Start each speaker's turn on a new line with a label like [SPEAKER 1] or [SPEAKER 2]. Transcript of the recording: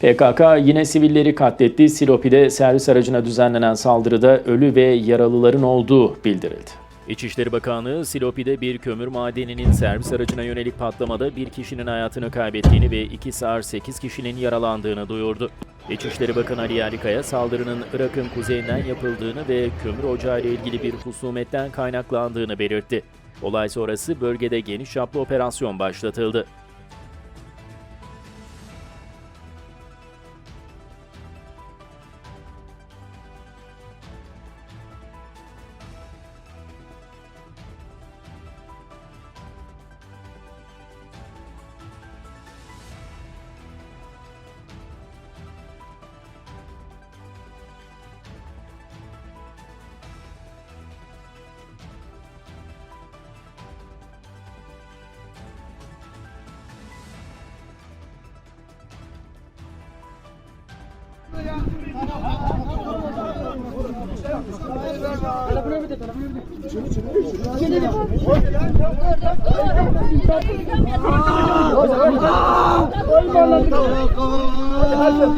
[SPEAKER 1] PKK yine sivilleri katletti. Silopi'de servis aracına düzenlenen saldırıda ölü ve yaralıların olduğu bildirildi. İçişleri Bakanlığı Silopi'de bir kömür madeninin servis aracına yönelik patlamada bir kişinin hayatını kaybettiğini ve 2 sağır 8 kişinin yaralandığını duyurdu. İçişleri Bakanı Ali Yerlikaya saldırının Irak'ın kuzeyinden yapıldığını ve kömür ocağı ile ilgili bir husumetten kaynaklandığını belirtti. Olay sonrası bölgede geniş çaplı operasyon başlatıldı. Hadi hadi.